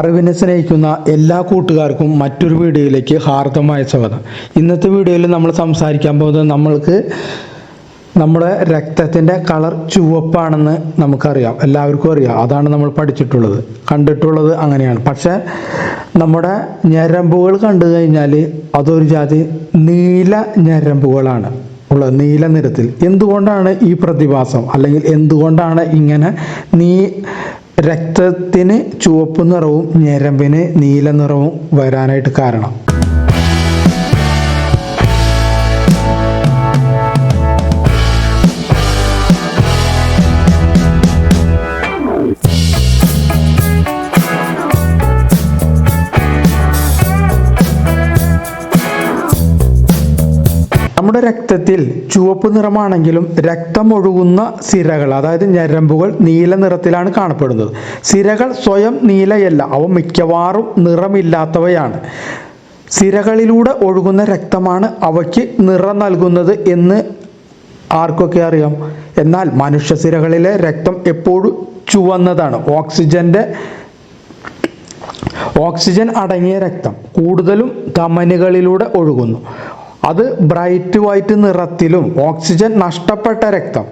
അറിവിനെ സ്നേഹിക്കുന്ന എല്ലാ കൂട്ടുകാർക്കും മറ്റൊരു വീഡിയോയിലേക്ക് ഹാർദമായ സ്വാഗതം. ഇന്നത്തെ വീഡിയോയിൽ നമ്മൾ സംസാരിക്കാൻ പോകുന്നത് നമ്മൾക്ക് നമ്മുടെ രക്തത്തിന്റെ കളർ ചുവപ്പാണെന്ന് നമുക്കറിയാം. എല്ലാവർക്കും അറിയാം. അതാണ് നമ്മൾ പഠിച്ചിട്ടുള്ളത്. കണ്ടിട്ടുള്ളത് അങ്ങനെയാണ്. പക്ഷേ നമ്മുടെ ഞരമ്പുകൾ കണ്ടു കഴിഞ്ഞാൽ അതൊരു ജാതി നീല ഞരമ്പുകളാണ് ഉള്ളത്. നീല നിറത്തിൽ. എന്തുകൊണ്ടാണ് ഈ പ്രതിഭാസം? അല്ലെങ്കിൽ എന്തുകൊണ്ടാണ് ഇങ്ങനെ നീ രക്തത്തിന് ചുവപ്പ് നിറവും ഞരമ്പിന് നീല നിറവും വരാനായിട്ട് കാരണം. നമ്മുടെ രക്തത്തിൽ ചുവപ്പ് നിറമാണെങ്കിലും രക്തം ഒഴുകുന്ന സിരകൾ അതായത് ഞരമ്പുകൾ നീല നിറത്തിലാണ് കാണപ്പെടുന്നത്. സിരകൾ സ്വയം നീലയല്ല അവ മിക്കവാറും നിറമില്ലാത്തവയാണ്. സിരകളിലൂടെ ഒഴുകുന്ന രക്തമാണ് അവയ്ക്ക് നിറം നൽകുന്നത് എന്ന് ആർക്കൊക്കെ അറിയാം? എന്നാൽ മനുഷ്യ സിരകളിലെ രക്തം എപ്പോഴും ചുവന്നതാണ്. ഓക്സിജന്റെ ഓക്സിജൻ അടങ്ങിയ രക്തം കൂടുതലും ധമനികളിലൂടെ ഒഴുകുന്നു. അത് ബ്രൈറ്റ് വൈറ്റ് നിറത്തിലും ഓക്സിജൻ നഷ്ടപ്പെട്ട രക്തം.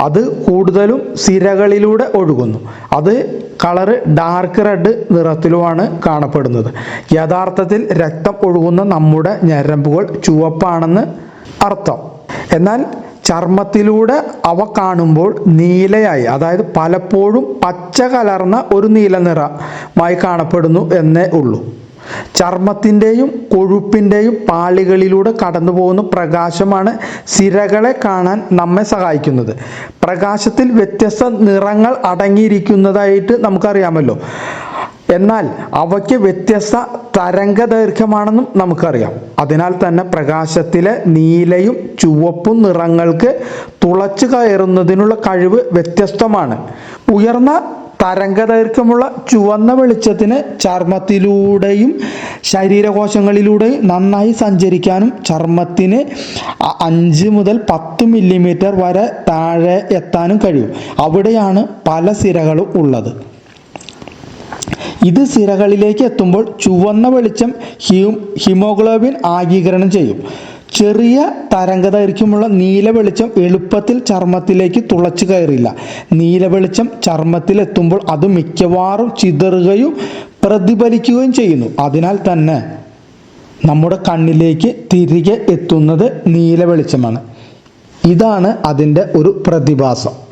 അത് കൂടുതലും സിരകളിലൂടെ ഒഴുകുന്നു. അത് കളറ് ഡാർക്ക് റെഡ് നിറത്തിലുമാണ് കാണപ്പെടുന്നത്. യഥാർത്ഥത്തിൽ രക്തം ഒഴുകുന്ന നമ്മുടെ ഞരമ്പുകൾ ചുവപ്പാണെന്ന് അർത്ഥം. എന്നാൽ ചർമ്മത്തിലൂടെ അവ കാണുമ്പോൾ നീലയായി അതായത് പലപ്പോഴും പച്ച കലർന്ന ഒരു നീല നിറമായി കാണപ്പെടുന്നു എന്നേ ഉള്ളൂ. ചർമ്മത്തിന്റെയും കൊഴുപ്പിന്റെയും പാളികളിലൂടെ കടന്നു പോകുന്ന പ്രകാശമാണ് സിരകളെ കാണാൻ നമ്മെ സഹായിക്കുന്നത്. പ്രകാശത്തിൽ വ്യത്യസ്ത നിറങ്ങൾ അടങ്ങിയിരിക്കുന്നതായിട്ട് നമുക്കറിയാമല്ലോ. എന്നാൽ അവയ്ക്ക് വ്യത്യസ്ത തരംഗ ദൈർഘ്യമാണെന്നും നമുക്കറിയാം. അതിനാൽ തന്നെ പ്രകാശത്തിലെ നീലയും ചുവപ്പും നിറങ്ങൾക്ക് തുളച്ചു കയറുന്നതിനുള്ള കഴിവ് വ്യത്യസ്തമാണ്. ഉയർന്ന തരംഗദൈർഘ്യമുള്ള ചുവന്ന വെളിച്ചത്തിന് ചർമ്മത്തിലൂടെയും ശരീരകോശങ്ങളിലൂടെയും നന്നായി സഞ്ചരിക്കാനും ചർമ്മത്തിന് അഞ്ച് മുതൽ പത്ത് മില്ലിമീറ്റർ വരെ താഴെ എത്താനും കഴിയും. അവിടെയാണ് പല സിരകളും ഉള്ളത്. ഇത് സിരകളിലേക്ക് എത്തുമ്പോൾ ചുവന്ന വെളിച്ചം ഹീം ഹിമോഗ്ലോബിൻ ആഗീകരണം ചെയ്യും. ചെറിയ തരംഗദൈർഘ്യമുള്ള നീല വെളിച്ചം എളുപ്പത്തിൽ ചർമ്മത്തിലേക്ക് തുളച്ചു കയറില്ല. നീല വെളിച്ചം ചർമ്മത്തിൽ എത്തുമ്പോൾ അത് മിക്കവാറും ചിതറുകയും പ്രതിഫലിക്കുകയും ചെയ്യുന്നു. അതിനാൽ തന്നെ നമ്മുടെ കണ്ണിലേക്ക് തിരികെ എത്തുന്നത് നീല വെളിച്ചമാണ്. ഇതാണ് അതിന്റെ ഒരു പ്രതിഭാസം.